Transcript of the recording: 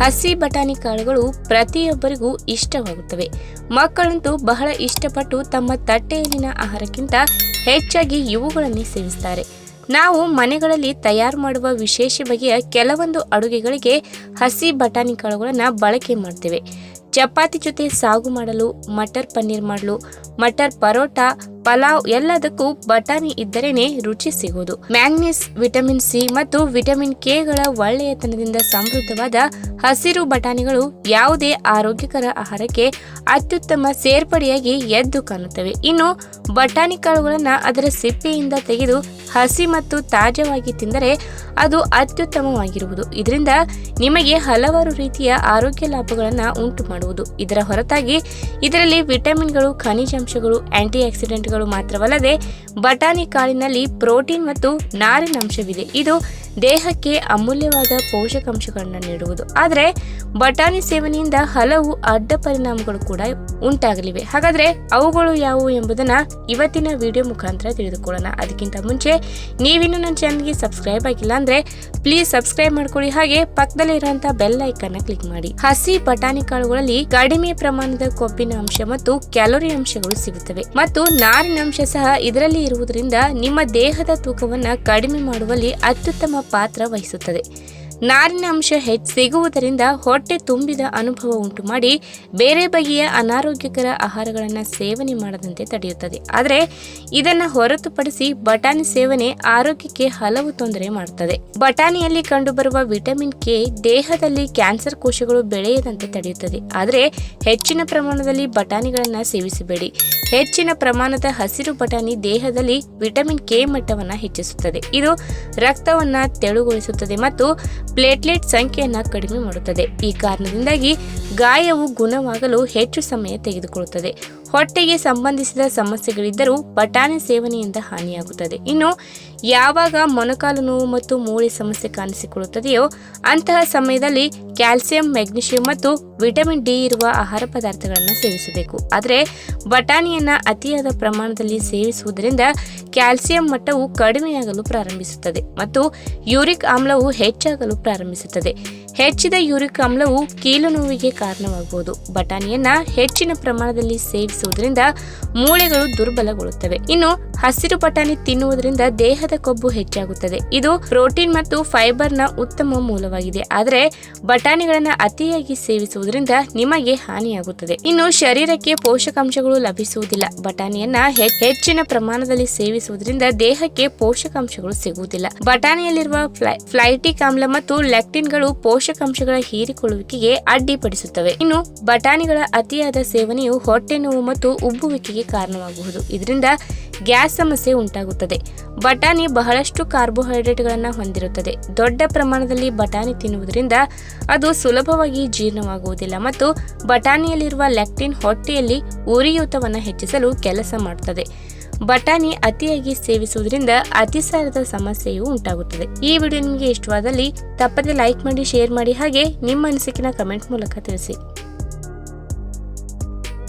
ಹಸಿ ಬಟಾಣಿ ಕಾಳುಗಳು ಪ್ರತಿಯೊಬ್ಬರಿಗೂ ಇಷ್ಟವಾಗುತ್ತವೆ. ಮಕ್ಕಳಂತೂ ಬಹಳ ಇಷ್ಟಪಟ್ಟು ತಮ್ಮ ತಟ್ಟೆಯಲ್ಲಿನ ಆಹಾರಕ್ಕಿಂತ ಹೆಚ್ಚಾಗಿ ಇವುಗಳನ್ನೇ ಸೇವಿಸ್ತಾರೆ. ನಾವು ಮನೆಗಳಲ್ಲಿ ತಯಾರು ಮಾಡುವ ವಿಶೇಷ ಬಗೆಯ ಕೆಲವೊಂದು ಅಡುಗೆಗಳಿಗೆ ಹಸಿ ಬಟಾಣಿ ಕಾಳುಗಳನ್ನು ಬಳಕೆ ಮಾಡ್ತೇವೆ. ಚಪಾತಿ ಜೊತೆ ಸಾಗು ಮಾಡಲು, ಮಟರ್ ಪನ್ನೀರ್ ಮಾಡಲು, ಮಟರ್ ಪರೋಟ ಪಲಾವ್ ಎಲ್ಲದಕ್ಕೂ ಬಟಾಣಿ ಇದ್ದರೇನೆ ರುಚಿ ಸಿಗುವುದು. ಮ್ಯಾಂಗ್ನೀಸ್, ವಿಟಮಿನ್ ಸಿ ಮತ್ತು ವಿಟಮಿನ್ ಕೆಗಳ ಒಳ್ಳೆಯತನದಿಂದ ಸಮೃದ್ಧವಾದ ಹಸಿರು ಬಟಾಣಿಗಳು ಯಾವುದೇ ಆರೋಗ್ಯಕರ ಆಹಾರಕ್ಕೆ ಅತ್ಯುತ್ತಮ ಸೇರ್ಪಡೆಯಾಗಿ ಎದ್ದು ಕಾಣುತ್ತವೆ. ಇನ್ನು ಬಟಾಣಿ ಕಾಳುಗಳನ್ನು ಅದರ ಸಿಪ್ಪೆಯಿಂದ ತೆಗೆದು ಹಸಿ ಮತ್ತು ತಾಜಾವಾಗಿ ತಿಂದರೆ ಅದು ಅತ್ಯುತ್ತಮವಾಗಿರುವುದು. ಇದರಿಂದ ನಿಮಗೆ ಹಲವಾರು ರೀತಿಯ ಆರೋಗ್ಯ ಲಾಭಗಳನ್ನು ಉಂಟು ಮಾಡುವುದು ಇದರ ಹೊರತಾಗಿ ಇದರಲ್ಲಿ ವಿಟಮಿನ್ಗಳು, ಖನಿಜಾಂಶಗಳು, ಆಂಟಿ ಆಕ್ಸಿಡೆಂಟ್ಗಳು ಮಾತ್ರವಲ್ಲದೆ ಬಟಾಣಿ ಕಾಳಿನಲ್ಲಿ ಪ್ರೋಟೀನ್ ಮತ್ತು ನಾರಿನಂಶವಿದೆ ಇದು ದೇಹಕ್ಕೆ ಅಮೂಲ್ಯವಾದ ಪೋಷಕಾಂಶಗಳನ್ನು ನೀಡುವುದು. ಆದರೆ, ಬಟಾಣಿ ಸೇವನೆಯಿಂದ ಹಲವು ಅಡ್ಡ ಪರಿಣಾಮಗಳು ಕೂಡ ಉಂಟಾಗಲಿವೆ. ಹಾಗಾದ್ರೆ, ಅವುಗಳು ಯಾವುವು ಎಂಬುದನ್ನ ಇವತ್ತಿನ ವಿಡಿಯೋ ಮುಖಾಂತರ ತಿಳಿದುಕೊಳ್ಳೋಣ. ಅದಕ್ಕಿಂತ ಮುಂಚೆ, ನೀವಿನ್ನೂ ನನ್ನ ಚಾನಲ್ಗೆ ಸಬ್ಸ್ಕ್ರೈಬ್ ಆಗಿಲ್ಲ ಅಂದ್ರೆ, ಪ್ಲೀಸ್ ಸಬ್ಸ್ಕ್ರೈಬ್ ಮಾಡ್ಕೊಳ್ಳಿ. ಹಾಗೆ ಪಕ್ಕದಲ್ಲಿ ಇರುವಂತಹ ಬೆಲ್ ಐಕನ್ ಕ್ಲಿಕ್ ಮಾಡಿ. ಹಸಿ ಬಟಾಣಿ ಕಾಳುಗಳಲ್ಲಿ ಕಡಿಮೆ ಪ್ರಮಾಣದ ಕೊಬ್ಬಿನ ಅಂಶ ಮತ್ತು ಕ್ಯಾಲೋರಿ ಅಂಶಗಳು ಸಿಗುತ್ತವೆ. ಮತ್ತು ನಾರಿನ ಅಂಶ ಸಹ ಇದರಲ್ಲಿ ಇರುವುದರಿಂದ ನಿಮ್ಮ ದೇಹದ ತೂಕವನ್ನ ಕಡಿಮೆ ಮಾಡುವಲ್ಲಿ ಅತ್ಯುತ್ತಮ ಪಾತ್ರ ವಹಿಸುತ್ತದೆ. ನಾರಿನ ಅಂಶ ಹೆಚ್ಚು ಸಿಗುವುದರಿಂದ ಹೊಟ್ಟೆ ತುಂಬಿದ ಅನುಭವ ಉಂಟು ಮಾಡಿ ಬೇರೆ ಬಗೆಯ ಅನಾರೋಗ್ಯಕರ ಆಹಾರಗಳನ್ನು ಸೇವನೆ ಮಾಡದಂತೆ ತಡೆಯುತ್ತದೆ. ಆದರೆ ಇದನ್ನು ಹೊರತುಪಡಿಸಿ ಬಟಾಣಿ ಸೇವನೆ ಆರೋಗ್ಯಕ್ಕೆ ಹಲವು ತೊಂದರೆ ಮಾಡುತ್ತದೆ ಬಟಾಣಿಯಲ್ಲಿ ಕಂಡುಬರುವ ವಿಟಮಿನ್ ಕೆ ದೇಹದಲ್ಲಿ ಕ್ಯಾನ್ಸರ್ ಕೋಶಗಳು ಬೆಳೆಯದಂತೆ ತಡೆಯುತ್ತದೆ. ಆದರೆ ಹೆಚ್ಚಿನ ಪ್ರಮಾಣದಲ್ಲಿ ಬಟಾಣಿಗಳನ್ನು ಸೇವಿಸಬೇಡಿ. ಹೆಚ್ಚಿನ ಪ್ರಮಾಣದ ಹಸಿರು ಬಟಾಣಿ ದೇಹದಲ್ಲಿ ವಿಟಮಿನ್ ಕೆ ಮಟ್ಟವನ್ನು ಹೆಚ್ಚಿಸುತ್ತದೆ. ಇದು ರಕ್ತವನ್ನು ತೆಳುಗೊಳಿಸುತ್ತದೆ ಮತ್ತು ಪ್ಲೇಟ್ಲೆಟ್ ಸಂಖ್ಯೆಯನ್ನು ಕಡಿಮೆ ಮಾಡುತ್ತದೆ. ಈ ಕಾರಣದಿಂದಾಗಿ ಗಾಯವು ಗುಣವಾಗಲು ಹೆಚ್ಚು ಸಮಯ ತೆಗೆದುಕೊಳ್ಳುತ್ತದೆ. ಹೊಟ್ಟೆಗೆ ಸಂಬಂಧಿಸಿದ ಸಮಸ್ಯೆಗಳಿದ್ದರೂ ಬಟಾಣಿ ಸೇವನೆಯಿಂದ ಹಾನಿಯಾಗುತ್ತದೆ. ಇನ್ನು ಯಾವಾಗ ಮೊಣಕಾಲು ನೋವು ಮತ್ತು ಮೂಳೆ ಸಮಸ್ಯೆ ಕಾಣಿಸಿಕೊಳ್ಳುತ್ತದೆಯೋ ಅಂತಹ ಸಮಯದಲ್ಲಿ ಕ್ಯಾಲ್ಸಿಯಂ, ಮೆಗ್ನೀಷಿಯಂ ಮತ್ತು ವಿಟಮಿನ್ ಡಿ ಇರುವ ಆಹಾರ ಪದಾರ್ಥಗಳನ್ನು ಸೇವಿಸಬೇಕು. ಆದರೆ ಬಟಾಣಿಯನ್ನು ಅತಿಯಾದ ಪ್ರಮಾಣದಲ್ಲಿ ಸೇವಿಸುವುದರಿಂದ ಕ್ಯಾಲ್ಸಿಯಂ ಮಟ್ಟವು ಕಡಿಮೆಯಾಗಲು ಪ್ರಾರಂಭಿಸುತ್ತದೆ ಮತ್ತು ಯೂರಿಕ್ ಆಮ್ಲವು ಹೆಚ್ಚಾಗಲು ಪ್ರಾರಂಭಿಸುತ್ತದೆ. ಹೆಚ್ಚಿದ ಯೂರಿಕ್ ಆಮ್ಲವು ಕೀಲು ನೋವಿಗೆ ಕಾರಣವಾಗಬಹುದು. ಬಟಾಣಿಯನ್ನು ಹೆಚ್ಚಿನ ಪ್ರಮಾಣದಲ್ಲಿ ಸೇವಿಸುವುದರಿಂದ ಮೂಳೆಗಳು ದುರ್ಬಲಗೊಳ್ಳುತ್ತವೆ. ಇನ್ನು ಹಸಿರು ಬಟಾಣಿ ತಿನ್ನುವುದರಿಂದ ದೇಹದ ಕೊಬ್ಬು ಹೆಚ್ಚಾಗುತ್ತದೆ. ಇದು ಪ್ರೋಟೀನ್ ಮತ್ತು ಫೈಬರ್ನ ಉತ್ತಮ ಮೂಲವಾಗಿದೆ. ಆದರೆ ಬಟಾಣಿಗಳನ್ನ ಅತಿಯಾಗಿ ಸೇವಿಸುವುದರಿಂದ ನಿಮಗೆ ಹಾನಿಯಾಗುತ್ತದೆ. ಇನ್ನು ಶರೀರಕ್ಕೆ ಪೋಷಕಾಂಶಗಳು ಲಭಿಸುವುದಿಲ್ಲ. ಬಟಾಣಿಯನ್ನ ಹೆಚ್ಚಿನ ಪ್ರಮಾಣದಲ್ಲಿ ಸೇವಿಸುವುದರಿಂದ ದೇಹಕ್ಕೆ ಪೋಷಕಾಂಶಗಳು ಸಿಗುವುದಿಲ್ಲ. ಬಟಾಣಿಯಲ್ಲಿರುವ ಫ್ಲೈ- ಫ್ಲೈಟಿಕ್ ಆಮ್ಲ ಮತ್ತು ಲ್ಯಾಕ್ಟಿನ್ಗಳು ಪೋಷಕಾಂಶಗಳ ಹೀರಿಕೊಳ್ಳುವಿಕೆಗೆ ಅಡ್ಡಿಪಡಿಸುತ್ತವೆ. ಇನ್ನು ಬಟಾಣಿಗಳ ಅತಿಯಾದ ಸೇವನೆಯು ಹೊಟ್ಟೆ ನೋವು ಮತ್ತು ಉಬ್ಬುವಿಕೆಗೆ ಕಾರಣವಾಗಬಹುದು ಇದರಿಂದ ಗ್ಯಾಸ್ ಸಮಸ್ಯೆ ಉಂಟಾಗುತ್ತದೆ. ಬಟಾಣಿ ಬಹಳಷ್ಟು ಕಾರ್ಬೋಹೈಡ್ರೇಟ್ಗಳನ್ನು ಹೊಂದಿರುತ್ತದೆ. ದೊಡ್ಡ ಪ್ರಮಾಣದಲ್ಲಿ ಬಟಾಣಿ ತಿನ್ನುವುದರಿಂದ ಅದು ಸುಲಭವಾಗಿ ಜೀರ್ಣವಾಗುವುದಿಲ್ಲ ಮತ್ತು ಬಟಾಣಿಯಲ್ಲಿರುವ ಲ್ಯಾಕ್ಟಿನ್ ಹೊಟ್ಟೆಯಲ್ಲಿ ಉರಿಯೂತವನ್ನು ಹೆಚ್ಚಿಸಲು ಕೆಲಸ ಮಾಡುತ್ತದೆ ಬಟಾಣಿ ಅತಿಯಾಗಿ ಸೇವಿಸುವುದರಿಂದ ಅತಿಸಾರದ ಸಮಸ್ಯೆಯು ಉಂಟಾಗುತ್ತದೆ. ಈ ವಿಡಿಯೋ ನಿಮಗೆ ಇಷ್ಟವಾದಲ್ಲಿ ತಪ್ಪದೆ ಲೈಕ್ ಮಾಡಿ, ಶೇರ್ ಮಾಡಿ ಹಾಗೆ ನಿಮ್ಮ ಅನಿಸಿಕೆನ ಕಮೆಂಟ್ ಮೂಲಕ ತಿಳಿಸಿ.